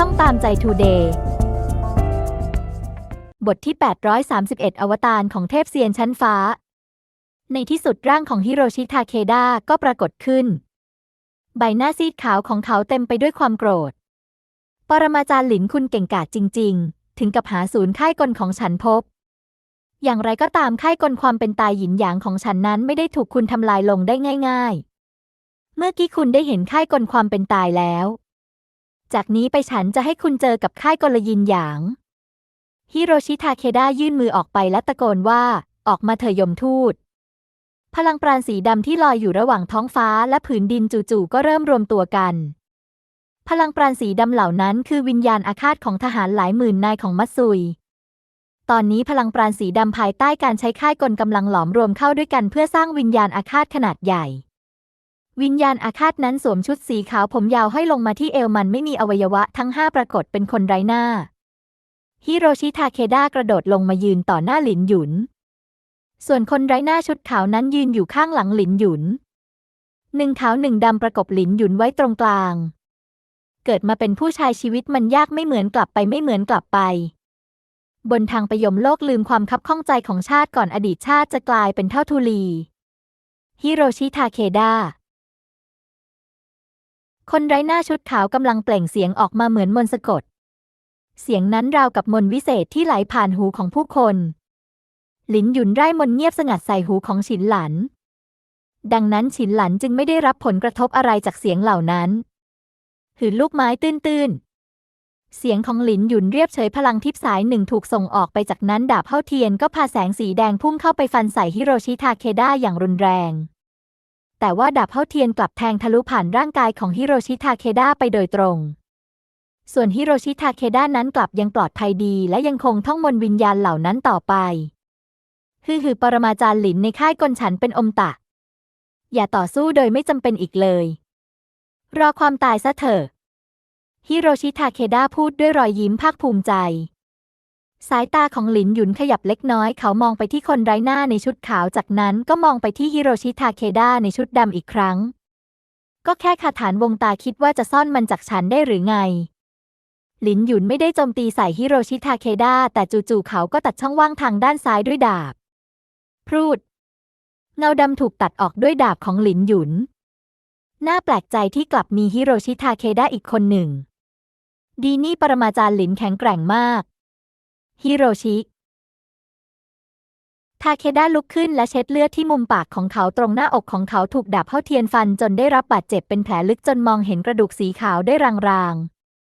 ช่องตามใจทูเดย์บทที่ 831 อวตารของเทพเซียนชั้นฟ้า ในที่สุดร่างของฮิโรชิทาเคดะก็ปรากฏขึ้น ใบหน้าซีดขาวของเขาเต็มไปด้วยความโกรธ ปรมาจารย์หลินคุณเก่งกาจจริง ๆ ถึงกับหาศูนย์ค่ายกลของฉันพบ อย่างไรก็ตามค่ายกลความเป็นตายหยินหยางของฉันนั้นไม่ได้ถูกคุณทำลายลงได้ง่าย ๆ เมื่อกี้คุณได้เห็นค่ายกลความเป็นตายแล้ว จากนี้ไปฉันจะให้คุณเจอกับค่ายกลยินหยาง ฮิโรชิทาเคดะยื่นมือออกไปและตะโกนว่า ออกมาเถอยมทูต พลังปราณสีดำที่ลอยอยู่ระหว่างท้องฟ้าและผืนดินจู่ๆก็เริ่มรวมตัวกัน พลังปราณสีดำเหล่านั้นคือวิญญาณอาฆาตของทหารหลายหมื่นนายของมัตซุย ตอนนี้พลังปราณสีดำภายใต้การใช้ค่ายกลกำลังหลอมรวมเข้าด้วยกันเพื่อสร้างวิญญาณอาฆาตขนาดใหญ่ วิญญาณอาฆาตนั้นสวมชุดสีขาวผมยาวห้อยลงมาที่เอวมันไม่มีอวัยวะทั้งห้าปรากฏเป็นคนไร้หน้า ฮิโรชิทาเคดะกระโดดลงมายืนต่อหน้าหลินหยุน ส่วนคนไร้หน้าชุดขาวนั้นยืนอยู่ข้างหลังหลินหยุน หนึ่งขาวหนึ่งดำประกบหลินหยุนไว้ตรงกลาง เกิดมาเป็นผู้ชายชีวิตมันยากไม่เหมือนกลับไปไม่เหมือนกลับไป บนทางไปยมโลกลืมความคับข้องใจของชาติก่อนอดีตชาติจะกลายเป็นเท่าทุลี ฮิโรชิทาเคดะ คนไร้หน้าชุดขาวกำลังเปล่งเสียงออกมาเหมือนมนต์สะกด เสียงนั้นราวกับมนต์วิเศษที่ไหลผ่านหูของผู้คน หลินหยุนไร้มนเงียบสงัดใส่หูของฉินหลัน ดังนั้นฉินหลันจึงไม่ได้รับผลกระทบอะไรจากเสียงเหล่านั้น หืนลูกไม้ตื้นๆ เสียงของหลินหยุนเรียบเฉยพลังทิพย์สายหนึ่งถูกส่งออกไปจากนั้นดาบเฮ้าเทียนก็พาแสงสีแดงพุ่งเข้าไปฟันใส่ฮิโรชิทาเคดะอย่างรุนแรง แต่ว่าดาบเฮ้าเทียนกลับแทงทะลุผ่านร่างกายของฮิโรชิทาเคดะไปโดยตรง ส่วนฮิโรชิทาเคดะนั้นกลับยังปลอดภัยดี และยังคงท่องมนต์วิญญาณเหล่านั้นต่อไปฮือฮือปรมาจารย์หลินในค่ายกลฉันเป็นอมตะ อย่าต่อสู้โดยไม่จำเป็นอีกเลย รอความตายซะเถอะฮิโรชิทาเคดะพูดด้วยรอยยิ้มภาคภูมิใจ สายตาของหลินหยุนขยับเล็กน้อย เขามองไปที่คนไร้หน้าในชุดขาวจากนั้นก็มองไปที่ฮิโรชิทาเคดะในชุดดำอีกครั้ง ก็แค่คาถานวงตาคิดว่าจะซ่อนมันจากฉันได้หรือไง หลินหยุนไม่ได้โจมตีใส่ฮิโรชิทาเคดะแต่จู่ๆเขาก็ตัดช่องว่างทางด้านซ้ายด้วยดาบ พรูด เงาดำถูกตัดออกด้วยดาบของหลินหยุน น่าแปลกใจที่กลับมีฮิโรชิทาเคดะอีกคนหนึ่ง ดีนี่ปรมาจารย์หลินแข็งแกร่งมาก ฮิโรชิ ทาเคดะลุกขึ้นและเช็ดเลือดที่มุมปากของเขาตรงหน้าอกของเขาถูกดาบเข้าเทียนฟันจนได้รับบาดเจ็บเป็นแผลลึกจนมองเห็นกระดูกสีขาวได้ราง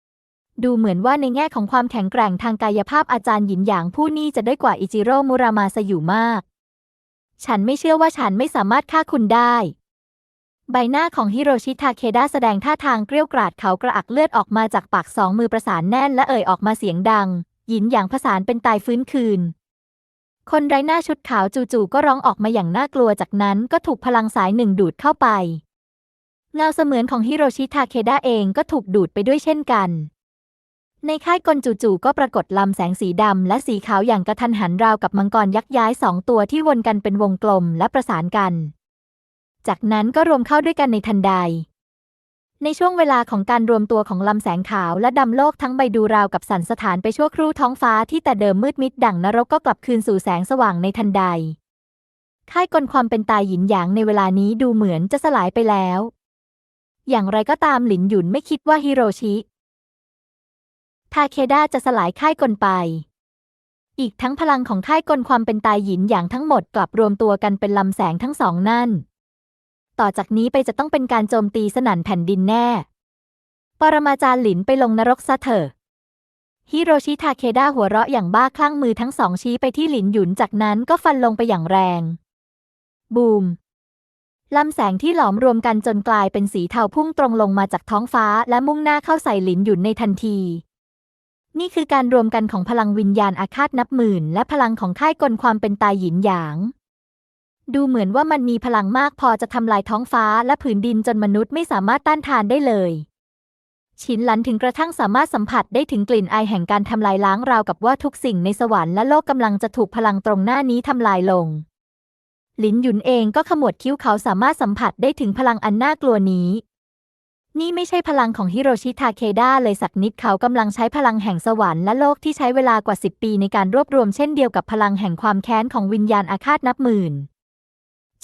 ๆ ดูเหมือนว่าในแง่ของความแข็งแกร่งทางกายภาพอาจารย์หยินหยางผู้นี้จะได้กว่าอิจิโร่มุรามาซะอยู่มาก ฉันไม่เชื่อว่าฉันไม่สามารถฆ่าคุณได้ใบหน้าของฮิโรชิทาเคดะแสดงท่าทางเกรี้ยวกราดเขากระอักเลือดออกมาจากปากสองมือประสานแน่นและเอ่ยออกมาเสียงดัง หยินอย่างผสานเป็นตายฟื้นคืน คนไร้หน้าชุดขาวจู่ๆก็ร้องออกมาอย่างน่ากลัวจากนั้นก็ถูกพลังสายหนึ่งดูดเข้าไป เงาเสมือนของฮิโรชิทาเคดะเองก็ถูกดูดไปด้วยเช่นกัน ในค่ายกลจู่ๆก็ปรากฏลำแสงสีดำและสีขาวอย่างกระทันหันราวกับมังกรยักษ์ย้ายสองตัวที่วนกันเป็นวงกลมและประสานกัน จากนั้นก็รวมเข้าด้วยกันในทันใด ในช่วงเวลาของการรวมตัวของลำแสงขาวและดำโลกทั้งใบดูราวกับสันสถานไปชั่วครู่ท้องฟ้าที่แต่เดิมมืดมิดดั่งนรกก็กลับคืนสู่แสงสว่างในทันใด ค่ายกลความเป็นตายหยินหยางในเวลานี้ดูเหมือนจะสลายไปแล้ว อย่างไรก็ตามหลินหยุนไม่คิดว่าฮิโรชิทาเคดะจะสลายค่ายกลไป อีกทั้งพลังของค่ายกลความเป็นตายหยินหยางทั้งหมดกลับรวมตัวกันเป็นลำแสงทั้งสองนั่น ต่อจากนี้ไปจะต้องเป็นการโจมตีสนั่นแผ่นดินแน่ ปรมาจารย์หลินไปลงนรกซะเถอะ ฮิโรชิทาเคดะหัวเราะอย่างบ้าคลั่งมือทั้งสองชี้ไปที่หลินหยุนจากนั้นก็ฟันลงไปอย่างแรง บูมลำแสงที่หลอมรวมกันจนกลายเป็นสีเทาพุ่งตรงลงมาจากท้องฟ้าและมุ่งหน้าเข้าใส่หลินหยุนในทันที นี่คือการรวมกันของพลังวิญญาณอาฆาตนับหมื่น และพลังของค่ายกลความเป็นตายหยินหยาง ดูเหมือนว่ามันมีพลังมากพอจะทำลายท้องฟ้าและผืนดินจนมนุษย์ไม่สามารถต้านทานได้เลยชินหลันถึงกระทั่งสามารถสัมผัสได้ถึงกลิ่นอายแห่งการทำลายล้างราวกับว่าทุกสิ่งในสวรรค์และโลกกำลังจะถูกพลังตรงหน้านี้ทำลายลง หลินหยุนเองก็ขมวดคิ้วเขาสามารถสัมผัสได้ถึงพลังอันน่ากลัวนี้ นี่ไม่ใช่พลังของฮิโรชิทาเคดะเลยสักนิดเขากำลังใช้พลังแห่งสวรรค์และโลกที่ใช้เวลากว่าสิบปีในการรวบรวมเช่นเดียวกับพลังแห่งความแค้นของวิญญาณอาฆาตนับหมื่น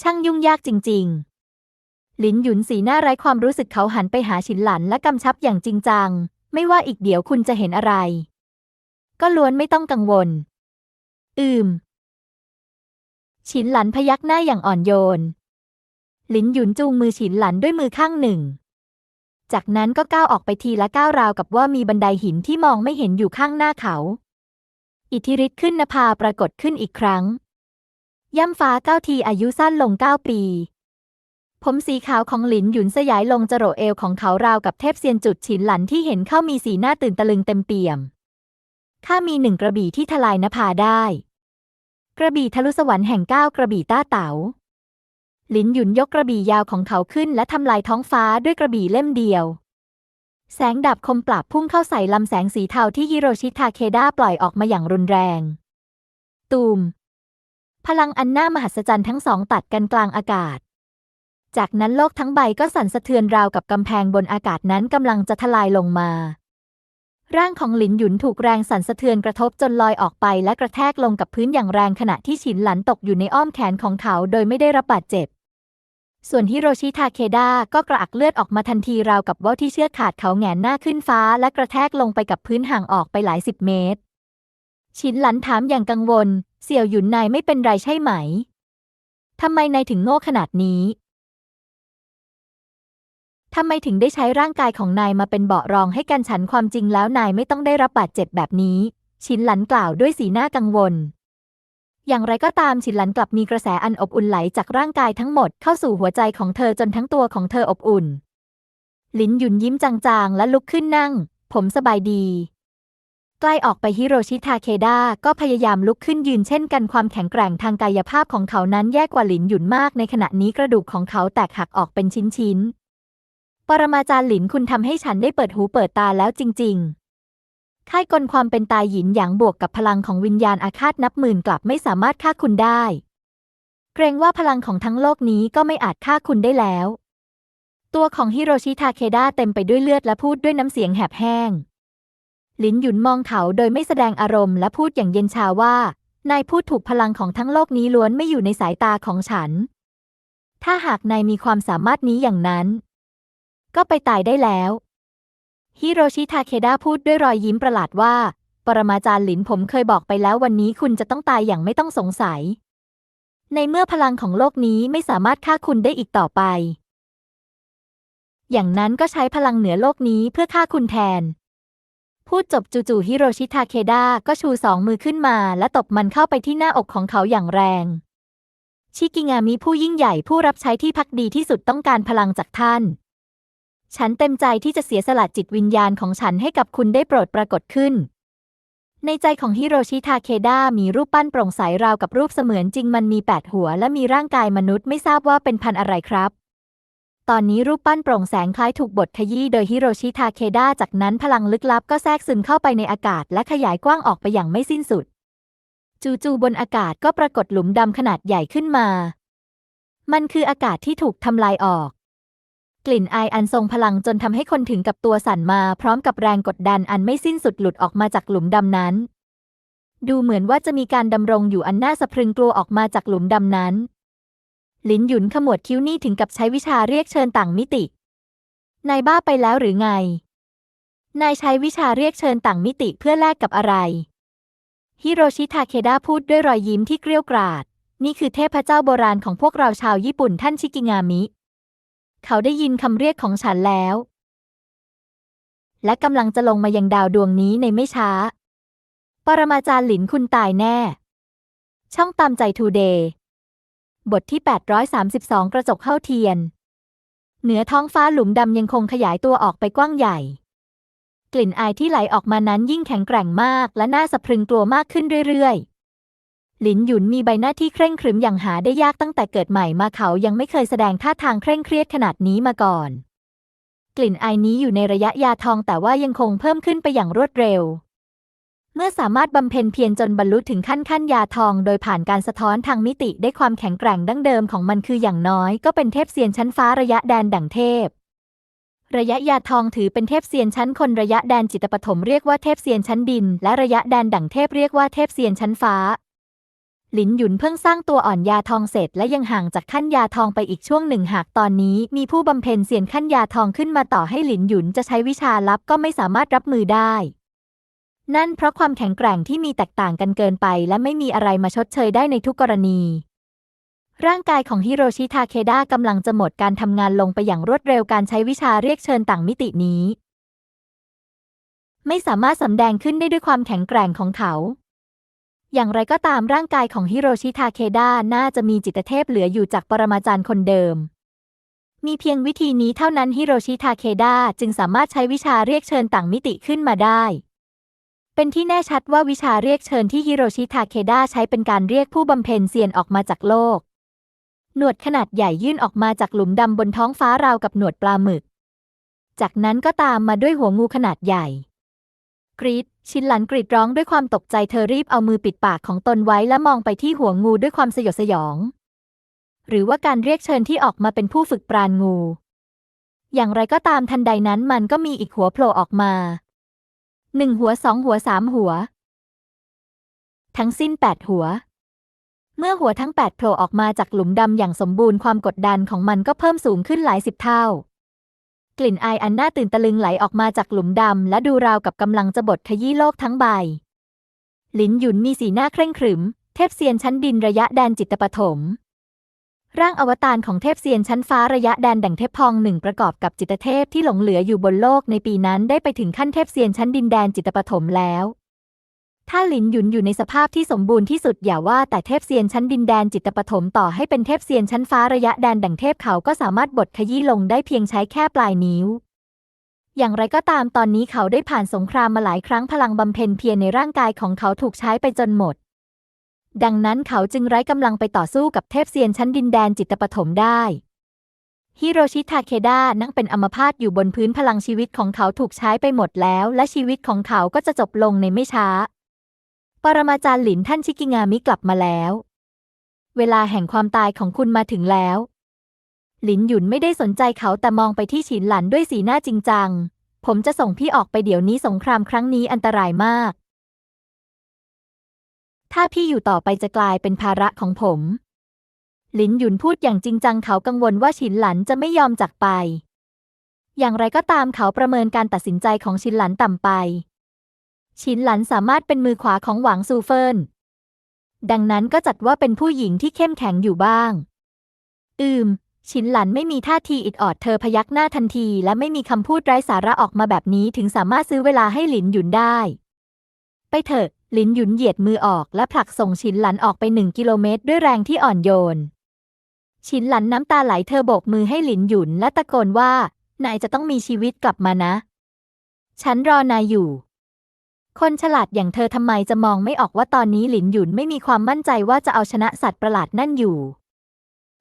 ช่างยุ่งยากจริง ๆ หลินหยุนสีหน้าไร้ความรู้สึกเขาหันไปหาฉินหลันและกำชับอย่างจริงจัง ไม่ว่าอีกเดี๋ยวคุณจะเห็นอะไร ก็ล้วนไม่ต้องกังวล อืม ฉินหลันพยักหน้าอย่างอ่อนโยน หลินหยุนจูงมือฉินหลันด้วยมือข้างหนึ่ง จากนั้นก็ก้าวออกไปทีละก้าวราวกับว่ามีบันไดหินที่มองไม่เห็นอยู่ข้างหน้าเขา อิทธิฤทธิ์ขึ้นนภาปรากฏขึ้นอีกครั้ง ย่ำฟ้าเก้าทีอายุสั้นลงเก้าปี ผมสีขาวของหลินหยุนสยายลงจรดเอวของเขาราวกับเทพเซียนจุดฉินหลันที่เห็นเข้ามีสีหน้าตื่นตะลึงเต็มเปี่ยม ข้ามีหนึ่งกระบี่ที่ทลายนภาได้ กระบี่ทะลุสวรรค์แห่งเก้ากระบี่ต้าเต๋าหลินหยุนยกกระบี่ยาวของเขาขึ้นและทำลายท้องฟ้าด้วยกระบี่เล่มเดียว แสงดาบคมปราบพุ่งเข้าใส่ลำแสงสีเทาที่ฮิโรชิทาเคดะปล่อยออกมาอย่างรุนแรง ตูม พลังอันน่ามหัศจรรย์ทั้งสองตัดกันกลางอากาศ จากนั้นโลกทั้งใบก็สั่นสะเทือนราวกับกำแพงบนอากาศนั้นกำลังจะทลายลงมา ร่างของหลินหยุนถูกแรงสั่นสะเทือนกระทบจนลอยออกไปและกระแทกลงกับพื้นอย่างแรงขณะที่ฉินหลันตกอยู่ในอ้อมแขนของเขาโดยไม่ได้รับบาดเจ็บ ส่วนฮิโรชิทาเคดะก็กระอักเลือดออกมาทันทีราวกับว่าที่เชือกขาดเขาแหงนหน้าขึ้นฟ้า และกระแทกลงไปกับพื้นห่างออกไปหลายสิบเมตร ฉินหลันถามอย่างกังวล เสี่ยวหยุนนายไม่เป็นไรใช่ไหม ทำไมนายถึงโง่ขนาดนี้ ทำไมถึงได้ใช้ร่างกายของนายมาเป็นเบาะรองให้กันฉันความจริงแล้วนายไม่ต้องได้รับบาดเจ็บแบบนี้ชินหลันกล่าวด้วยสีหน้ากังวล อย่างไรก็ตามชินหลันกลับมีกระแสอันอบอุ่นไหลจากร่างกายทั้งหมดเข้าสู่หัวใจของเธอจนทั้งตัวของเธออบอุ่น ลินหยุนยิ้มจางๆ และลุกขึ้นนั่ง ผมสบายดี ใกล้ออกไปฮิโรชิทาเคดะก็พยายามลุกขึ้นยืนเช่นกันความแข็งแกร่งทางกายภาพของเขานั้นแย่กว่าหลินหยุนมากในขณะนี้กระดูกของเขาแตกหักออกเป็นชิ้นๆ ปรมาจารย์หลินคุณทำให้ฉันได้เปิดหูเปิดตาแล้วจริง ๆ ค่ายกลความเป็นตายหยินหยางบวกกับพลังของวิญญาณอาฆาตนับหมื่นกลับไม่สามารถฆ่าคุณได้ เกรงว่าพลังของทั้งโลกนี้ก็ไม่อาจฆ่าคุณได้แล้ว ตัวของฮิโรชิทาเคดะเต็มไปด้วยเลือดและพูดด้วยน้ำเสียงแหบแห้ง ลินหยุนมองเขาโดยไม่แสดงอารมณ์และพูดอย่างเย็นชาว่า นายพูดถูกพลังของทั้งโลกนี้ล้วนไม่อยู่ในสายตาของฉัน ถ้าหากนายมีความสามารถนี้อย่างนั้น ก็ไปตายได้แล้ว ฮิโรชิทาเคดะพูดด้วยรอยยิ้มประหลาดว่า ปรมาจารย์หลินผมเคยบอกไปแล้ววันนี้คุณจะต้องตายอย่างไม่ต้องสงสัย ในเมื่อพลังของโลกนี้ไม่สามารถฆ่าคุณได้อีกต่อไป อย่างนั้นก็ใช้พลังเหนือโลกนี้เพื่อฆ่าคุณแทน พูดจบจู่ๆฮิโรชิทาเคดะก็ชูสองมือขึ้นมา และตบมันเข้าไปที่หน้าอกของเขาอย่างแรง ชิกิงามิผู้ยิ่งใหญ่ผู้รับใช้ที่พักดีที่สุดต้องการพลังจากท่าน ฉันเต็มใจที่จะเสียสละจิตวิญญาณของฉันให้กับคุณได้โปรดปรากฏขึ้น ในใจของฮิโรชิทาเคดะมีรูปปั้นโปร่งใสราวกับรูปเสมือนจริงมันมีแปดหัวและมีร่างกายมนุษย์ไม่ทราบว่าเป็นพันอะไรครับ ตอนนี้รูปปั้นโปร่งแสงคล้ายถูกบดขยี้โดยฮิโรชิทาเคดะจากนั้นพลังลึกลับก็แทรกซึมเข้าไปในอากาศและขยายกว้างออกไปอย่างไม่สิ้นสุด จู่ๆบนอากาศก็ปรากฏหลุมดำขนาดใหญ่ขึ้นมา มันคืออากาศที่ถูกทำลายออก กลิ่นอายอันทรงพลังจนทำให้คนถึงกับตัวสั่นมา พร้อมกับแรงกดดันอันไม่สิ้นสุดหลุดออกมาจากหลุมดำนั้น ดูเหมือนว่าจะมีการดำรงอยู่อันน่าสะพรึงกลัวออกมาจากหลุมดำนั้น ลินหยุนขมวดคิ้วนี่ถึงกับใช้วิชาเรียกเชิญต่างมิติ นายบ้าไปแล้วหรือไง นายใช้วิชาเรียกเชิญต่างมิติเพื่อแลกกับอะไร ฮิโรชิทาเคดะพูดด้วยรอยยิ้มที่เกรี้ยวกราด นี่คือเทพเจ้าโบราณของพวกเราชาวญี่ปุ่นท่านชิกิงามิ เขาได้ยินคำเรียกของฉันแล้ว และกำลังจะลงมายังดาวดวงนี้ในไม่ช้า ปรมาจารย์หลินคุณตายแน่ ช่องตามใจทูเดย์ บทที่ 832 กระจกเข้าเทียน เหนือท้องฟ้าหลุมดำยังคงขยายตัวออกไปกว้างใหญ่ กลิ่นอายที่ไหลออกมานั้นยิ่งแข็งแกร่งมาก และน่าสะพรึงกลัวมากขึ้นเรื่อยๆ หลินหยุนมีใบหน้าที่เคร่งขรึมอย่างหาได้ยากตั้งแต่เกิดใหม่มาเขายังไม่เคยแสดงท่าทางเคร่งเครียดขนาดนี้มาก่อน กลิ่นอายนี้อยู่ในระยะยาทองแต่ว่ายังคงเพิ่มขึ้นไปอย่างรวดเร็ว เมื่อสามารถบำเพ็ญเพียรจนบรรลุถึงขั้นขั้นยาทอง โดยผ่านการสะท้อนทางมิติได้ความแข็งแกร่งดั้งเดิมของมันคืออย่างน้อย ก็เป็นเทพเซียนชั้นฟ้าระยะแดนดั่งเทพ ระยะยาทองถือเป็นเทพเซียนชั้นคนระยะแดนจิตปฐมเรียกว่าเทพเซียนชั้นดิน และระยะแดนดั่งเทพเรียกว่าเทพเซียนชั้นฟ้าหลินหยุนเพิ่งสร้างตัวอ่อนยาทองเสร็จและยังห่างจากขั้นยาทองไปอีกช่วงหนึ่งหากตอนนี้ มีผู้บำเพ็ญเซียนขั้นยาทองขึ้นมาต่อให้หลินหยุนจะใช้วิชาลับก็ไม่สามารถรับมือได้ นั่นเพราะความแข็งแกร่งที่มีแตกต่างกันเกินไป และไม่มีอะไรมาชดเชยได้ในทุกกรณี ร่างกายของฮิโรชิทาเคดะกำลังจะหมดการทำงานลงไปอย่างรวดเร็วการใช้วิชาเรียกเชิญต่างมิตินี้ ไม่สามารถสำแดงขึ้นได้ด้วยความแข็งแกร่งของเขา อย่างไรก็ตามร่างกายของฮิโรชิทาเคดะน่าจะมีจิตเทพเหลืออยู่จากปรมาจารย์คนเดิมมีเพียงวิธีนี้เท่านั้นฮิโรชิทาเคดะจึงสามารถใช้วิชาเรียกเชิญต่างมิติขึ้นมาได้ เป็นที่แน่ชัดว่าวิชาเรียกเชิญที่ฮิโรชิทาเคดะใช้เป็นการเรียกผู้บำเพ็ญเซียนออกมาจากโลก หนวดขนาดใหญ่ยื่นออกมาจากหลุมดำบนท้องฟ้าราวกับหนวดปลาหมึก จากนั้นก็ตามมาด้วยหัวงูขนาดใหญ่ กรีดชินหลันกรีดร้องด้วยความตกใจเธอรีบเอามือปิดปากของตนไว้และมองไปที่หัวงูด้วยความสยดสยอง หรือว่าการเรียกเชิญที่ออกมาเป็นผู้ฝึกปราณงู อย่างไรก็ตามทันใดนั้นมันก็มีอีกหัวโผล่ออกมา หนึ่งหัวสองหัวสามหัว ทั้งสิ้นแปดหัว เมื่อหัวทั้งแปดโผล่ออกมาจากหลุมดำอย่างสมบูรณ์ความกดดันของมันก็เพิ่มสูงขึ้นหลายสิบเท่า กลิ่นอายอันน่าตื่นตะลึงไหลออกมาจากหลุมดำและดูราวกับกำลังจะบดขยี้โลกทั้งใบ หลินหยุนมีสีหน้าเคร่งขรึม เทพเซียนชั้นดินระยะแดนจิตปฐม ร่างอวตารของเทพเซียนชั้นฟ้าระยะแดนดั่งเทพพองหนึ่งประกอบกับจิตเทพที่หลงเหลืออยู่บนโลกในปีนั้นได้ไปถึงขั้นเทพเซียนชั้นดินแดนจิตปฐมแล้ว ถ้าหลินหยุนอยู่ในสภาพที่สมบูรณ์ที่สุดอย่าว่าแต่เทพเซียนชั้นดินแดนจิตปฐมต่อให้เป็นเทพเซียนชั้นฟ้าระยะแดนดั่งเทพเขาก็สามารถบดขยี้ลงได้เพียงใช้แค่ปลายนิ้วอย่างไรก็ตามตอนนี้เขาได้ผ่านสงครามมาหลายครั้งพลังบำเพ็ญเพียรในร่างกายของเขาถูกใช้ไปจนหมด ดังนั้นเขาจึงไร้กำลังไปต่อสู้กับเทพเซียนชั้นดินแดนจิตปฐมได้ฮิโรชิทาเคดะนั่งเป็นอัมพาตอยู่บนพื้นพลังชีวิตของเขาถูกใช้ไปหมดแล้ว และชีวิตของเขาก็จะจบลงในไม่ช้า ปรมาจารย์หลินท่านชิกิงามิกลับมาแล้ว เวลาแห่งความตายของคุณมาถึงแล้ว หลินหยุนไม่ได้สนใจเขาแต่มองไปที่ฉินหลันด้วยสีหน้าจริงจัง ผมจะส่งพี่ออกไปเดี๋ยวนี้สงครามครั้งนี้อันตรายมาก ถ้าพี่อยู่ต่อไปจะกลายเป็นภาระของผม หลินหยุนพูดอย่างจริงจังเขากังวลว่าฉินหลันจะไม่ยอมจากไป อย่างไรก็ตามเขาประเมินการตัดสินใจของฉินหลันต่ำไป ฉินหลันสามารถเป็นมือขวาของหวังซูเฟิน ดังนั้นก็จัดว่าเป็นผู้หญิงที่เข้มแข็งอยู่บ้าง อืม ฉินหลันไม่มีท่าทีอิดออดเธอพยักหน้าทันที และไม่มีคำพูดไร้สาระออกมาแบบนี้ถึงสามารถซื้อเวลาให้หลินหยุนได้ ไปเถอะ หลินหยุนเหยียดมือออกและผลักส่งฉินหลันออกไปหนึ่งกิโลเมตรด้วยแรงที่อ่อนโยน ฉินหลันน้ำตาไหลเธอโบกมือให้หลินหยุนและตะโกนว่า นายจะต้องมีชีวิตกลับมานะ ฉันรอนายอยู่ คนฉลาดอย่างเธอทำไมจะมองไม่ออกว่าตอนนี้หลินหยุนไม่มีความมั่นใจว่าจะเอาชนะสัตว์ประหลาดนั่นอยู่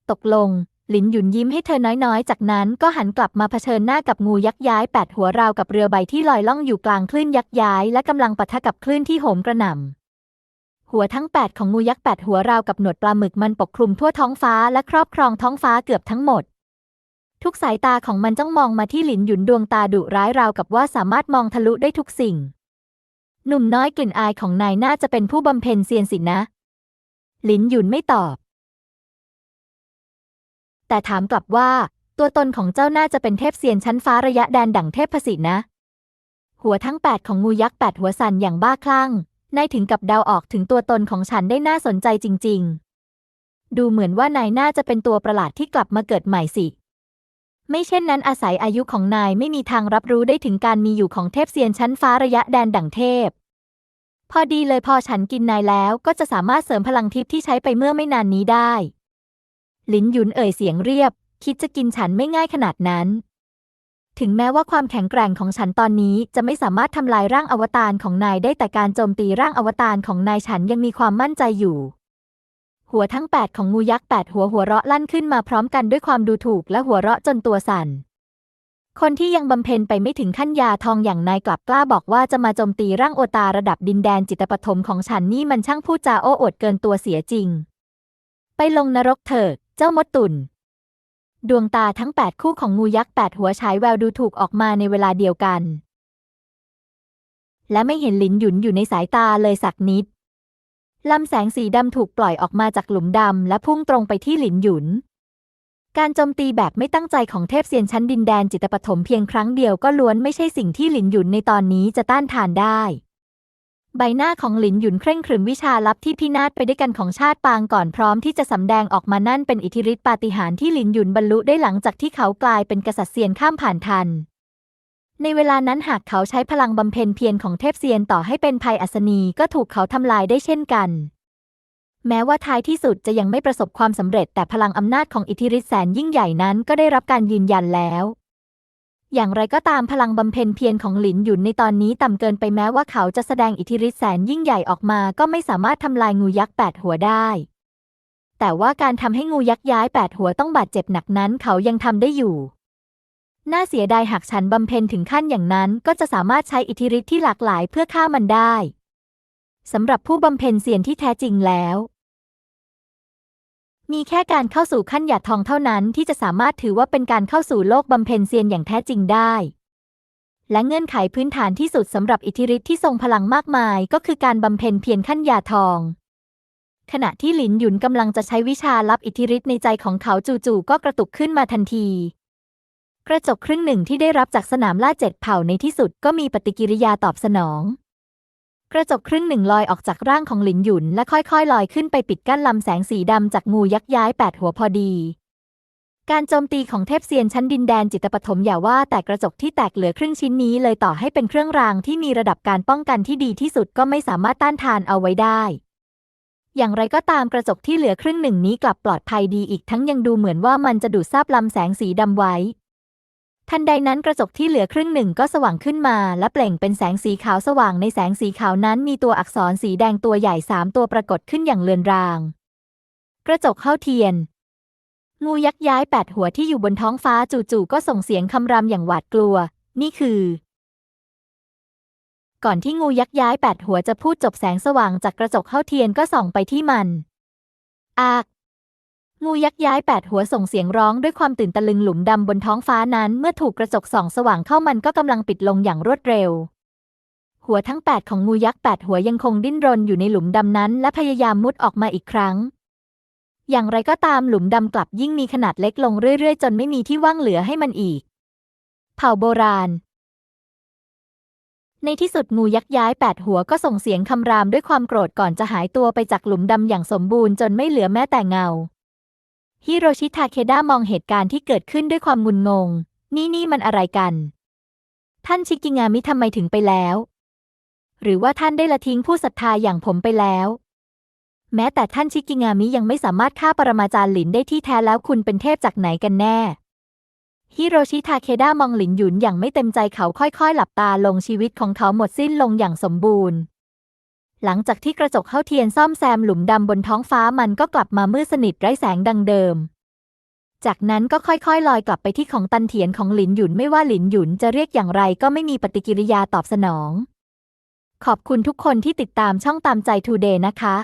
ตกลง ลินหยุนยิ้มให้เธอน้อยๆ จากนั้นก็หันกลับมาเผชิญหน้ากับงูยักษ์ย้ายแปดหัวราวกับเรือใบที่ลอยล่องอยู่กลางคลื่นยักษ์ย้ายและกำลังปะทะกับคลื่นที่โหมกระหน่ำหัวทั้งแปดของงูยักษ์แปดหัวราวกับหนวดปลาหมึกมันปกคลุมทั่วท้องฟ้าและครอบครองท้องฟ้าเกือบทั้งหมด ทุกสายตาของมันจ้องมองมาที่หลินหยุนดวงตาดุร้ายราวกับว่าสามารถมองทะลุได้ทุกสิ่ง หนุ่มน้อยกลิ่นอายของนายน่าจะเป็นผู้บำเพ็ญเซียนสินะ หลินหยุนไม่ตอบ แต่ถามกลับว่า ตัวตนของเจ้าน่าจะเป็นเทพเซียนชั้นฟ้าระยะแดนดั่งเทพสินะ หัวทั้งแปดของงูยักษ์แปดหัวสันอย่างบ้าคลั่งนายถึงกับเดาออกถึงตัวตนของฉันได้น่าสนใจจริง ๆ ดูเหมือนว่านายน่าจะเป็นตัวประหลาดที่กลับมาเกิดใหม่สิ ไม่เช่นนั้นอาศัยอายุของนายไม่มีทางรับรู้ได้ถึงการมีอยู่ของเทพเซียนชั้นฟ้าระยะแดนดั่งเทพ พอดีเลยพอฉันกินนายแล้วก็จะสามารถเสริมพลังทิพย์ที่ใช้ไปเมื่อไม่นานนี้ได้ ลินหยุนเอ่ยเสียงเรียบ คิดจะกินฉันไม่ง่ายขนาดนั้น ถึงแม้ว่าความแข็งแกร่งของฉันตอนนี้จะไม่สามารถทำลายร่างอวตารของนายได้แต่การโจมตีร่างอวตารของนายฉันยังมีความมั่นใจอยู่ หัวทั้งแปดของงูยักษ์แปดหัวหัวเราะลั่นขึ้นมาพร้อมกันด้วยความดูถูกและหัวเราะจนตัวสั่นคนที่ยังบำเพ็ญไปไม่ถึงขั้นยาทองอย่างนายกลับกล้าบอกว่าจะมาโจมตีร่างโอตาระดับดินแดนจิตปฐมของฉันนี่มันช่างพูดจาโอ้อวดเกินตัวเสียจริง ไปลงนรกเถิด เจ้ามดตุ่น ดวงตาทั้งแปดคู่ของงูยักษ์แปดหัวฉายแววดูถูกออกมาในเวลาเดียวกัน และไม่เห็นหลินหยุนอยู่ในสายตาเลยสักนิดลำแสงสีดำถูกปล่อยออกมาจากหลุมดำและพุ่งตรงไปที่หลินหยุน การโจมตีแบบไม่ตั้งใจของเทพเซียนชั้นดินแดนจิตปฐมเพียงครั้งเดียวก็ล้วนไม่ใช่สิ่งที่หลินหยุนในตอนนี้จะต้านทานได้ ใบหน้าของหลินหยุนเคร่งขรึมวิชาลับที่พินาศไปด้วยกันของชาติปางก่อนพร้อมที่จะสำแดงออกมานั่นเป็นอิทธิฤทธิปาฏิหาริย์ที่หลินหยุนบรรลุได้หลังจากที่เขากลายเป็นกษัตริย์เซียนข้ามผ่านทัน ในเวลานั้นหากเขาใช้พลังบำเพ็ญเพียรของเทพเซียนต่อให้เป็นภัยอัศนีก็ถูกเขาทำลายได้เช่นกัน แม้ว่าท้ายที่สุดจะยังไม่ประสบความสำเร็จแต่พลังอำนาจของอิทธิฤทธิแสนยิ่งใหญ่นั้นก็ได้รับการยืนยันแล้ว อย่างไรก็ตามพลังบำเพ็ญเพียรของหลินหยุนในตอนนี้ต่ำเกินไปแม้ว่าเขาจะแสดงอิทธิฤทธิ์แสนยิ่งใหญ่ออกมาก็ไม่สามารถทำลายงูยักษ์แปดหัวได้ แต่ว่าการทำให้งูยักษ์ย้ายแปดหัวต้องบาดเจ็บหนักนั้นเขายังทำได้อยู่ น่าเสียดายหากฉันบำเพ็ญถึงขั้นอย่างนั้นก็จะสามารถใช้อิทธิฤทธิ์ที่หลากหลายเพื่อฆ่ามันได้สำหรับผู้บำเพ็ญเสียนที่แท้จริงแล้ว มีแค่การเข้าสู่ขั้นหยาดทองเท่านั้นที่จะสามารถถือว่าเป็นการเข้าสู่โลกบำเพ็ญเซียนอย่างแท้จริงได้ และเงื่อนไขพื้นฐานที่สุดสำหรับอิทธิฤทธิ์ที่ทรงพลังมากมาย ก็คือการบำเพ็ญเพียรขั้นหยาดทอง ขณะที่หลินหยุนกำลังจะใช้วิชาลับอิทธิฤทธิ์ในใจของเขาจู่ๆก็กระตุกขึ้นมาทันที กระจกครึ่งหนึ่งที่ได้รับจากสนามล่าเจ็ดเผ่าในที่สุดก็มีปฏิกิริยาตอบสนอง กระจกครึ่งหนึ่งลอยออกจากร่างของหลินหยุน และค่อยๆ ลอยขึ้นไปปิดกั้นลำแสงสีดำจากงูยักษ์ย้ายแปดหัวพอดี การโจมตีของเทพเซียนชั้นดินแดนจิตปฐมอย่าว่าแต่กระจกที่แตกเหลือครึ่งชิ้นนี้เลยต่อให้เป็นเครื่องรางที่มีระดับการป้องกันที่ดีที่สุดก็ไม่สามารถต้านทานเอาไว้ได้ อย่างไรก็ตามกระจกที่เหลือครึ่งหนึ่งนี้กลับปลอดภัยดีอีกทั้งยังดูเหมือนว่ามันจะดูดซาบลำแสงสีดำไว้ ทันใดนั้นกระจกที่เหลือครึ่งหนึ่งก็สว่างขึ้นมา และเปล่งเป็นแสงสีขาวสว่างในแสงสีขาวนั้นมีตัวอักษรสีแดงตัวใหญ่สามตัวปรากฏขึ้นอย่างเลือนราง กระจกเข้าเทียน งูยักษ์ย้ายแปดหัวที่อยู่บนท้องฟ้าจู่ๆก็ส่งเสียงคำรามอย่างหวาดกลัว นี่คือ ก่อนที่งูยักษ์ย้ายแปดหัวจะพูดจบแสงสว่างจากกระจกเข้าเทียนก็ส่องไปที่มัน อาก งูยักษ์ย้ายแปดหัวส่งเสียงร้องด้วยความตื่นตะลึงหลุมดำบนท้องฟ้านั้น เมื่อถูกกระจกส่องสว่างเข้ามันก็กำลังปิดลงอย่างรวดเร็ว หัวทั้งแปดของงูยักษ์แปดหัวยังคงดิ้นรนอยู่ในหลุมดำนั้น และพยายามมุดออกมาอีกครั้ง อย่างไรก็ตามหลุมดำกลับยิ่งมีขนาดเล็กลงเรื่อยๆ จนไม่มีที่ว่างเหลือให้มันอีก เผ่าโบราณ ในที่สุดงูยักษ์ย้ายแปดหัวก็ส่งเสียงคำรามด้วยความโกรธก่อนจะหายตัวไปจากหลุมดำอย่างสมบูรณ์จนไม่เหลือแม้แต่เงา ฮิโรชิทาเคด้ามองเหตุการณ์ที่เกิดขึ้นด้วยความงุนงง นี่นี่มันอะไรกัน ท่านชิกิงามิทำไมถึงไปแล้ว หรือว่าท่านได้ละทิ้งผู้ศรัทธาอย่างผมไปแล้ว แม้แต่ท่านชิกิงามิยังไม่สามารถฆ่าปรมาจารย์หลินได้ที่แท้แล้วคุณเป็นเทพจากไหนกันแน่ฮิโรชิทาเคด้ามองหลินหยุนอย่างไม่เต็มใจเขาค่อยๆ หลับตาลงชีวิตของเขาหมดสิ้นลงอย่างสมบูรณ์ หลังจากที่กระจกเข้าเทียนซ่อมแซมหลุมดำบนท้องฟ้ามันก็กลับมามืดสนิทไร้แสงดังเดิม จากนั้นก็ค่อยๆ ลอยกลับไปที่ของตันเถียนของหลินหยุนไม่ว่าหลินหยุนจะเรียกอย่างไรก็ไม่มีปฏิกิริยาตอบสนอง ขอบคุณทุกคนที่ติดตามช่องตามใจทูเดย์นะคะ